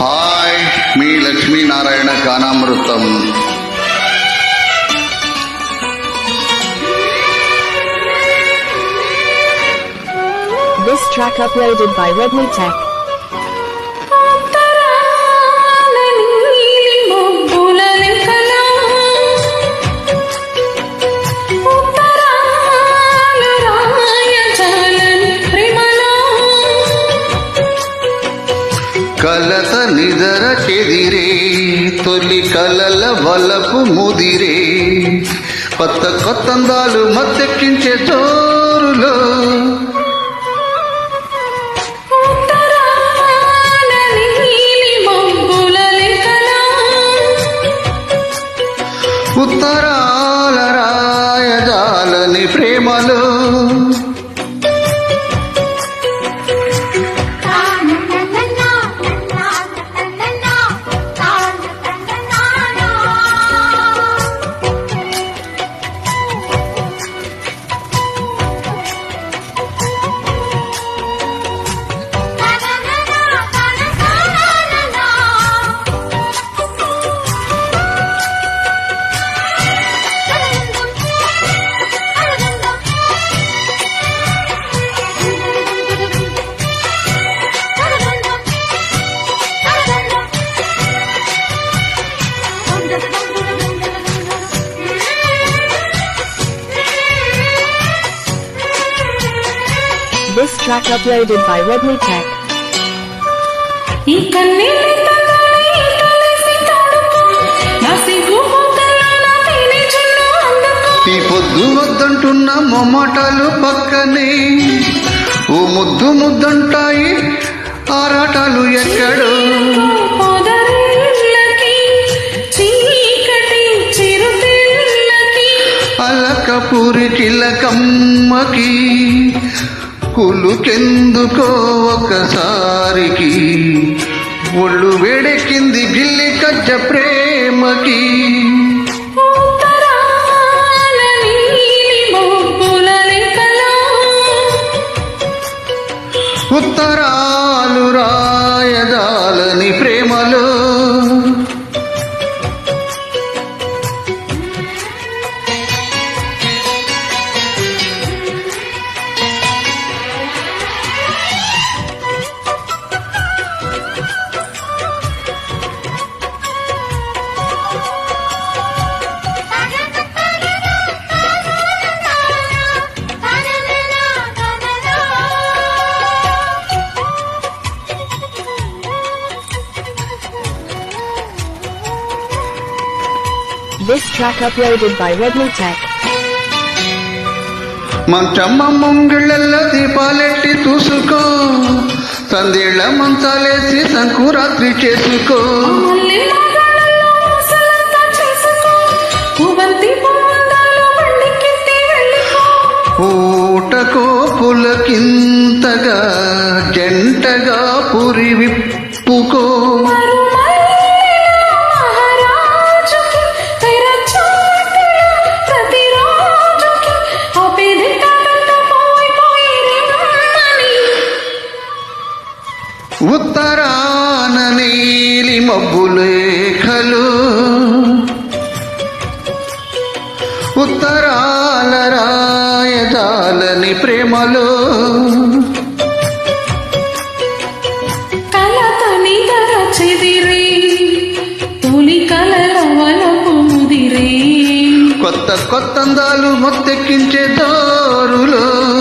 Hi మీ లక్ష్మీనారాయణ గానామృతం. This track uploaded by Redmi Tech. కలత నిదర చెదిరే తొలి కలల వలపు ముదిరే. కొత్త కొత్తందాలు మత్తెక్కించే జోరులో ఉత్తరాన track uploaded by Redmi Tech. ఈ కన్నీళ్ళ తలని కలిసి తడుపు నా సిగ్గు పూతల తేనె చున్ను అందుకో ఈ పొద్దు వద్దంటున్న మొమ్మటాలు పక్కనే. ఓ ముద్దు ముద్దంటాయి ఆరాటాలు ఎక్కడో. చిరుతిళ్ళకి అలకపురి చిలకమ్మకి కులుకెందుకో ఒకసారికి ఒళ్ళు వేడెక్కింది గిల్లి కజ్జ ప్రేమకి. ఉత్తరాలు రాయదాలని ప్రేమలో. This track uploaded by Redmi Tech. మంచమ్మ ముంగిళ్ళల్లో దీపాలెట్టి చూసుకో సందేళ్ళ మంచాలేసి సంకురాత్రి చేసుకో. ఊటకో పులకింతగా జంటగా పురి విప్పుకో. మబ్బులేఖలు ఉత్తరాల రాయజాలని ప్రేమలో. ముదిరే. కొత్త కొత్తందాలు మొత్తెక్కించే దారులో.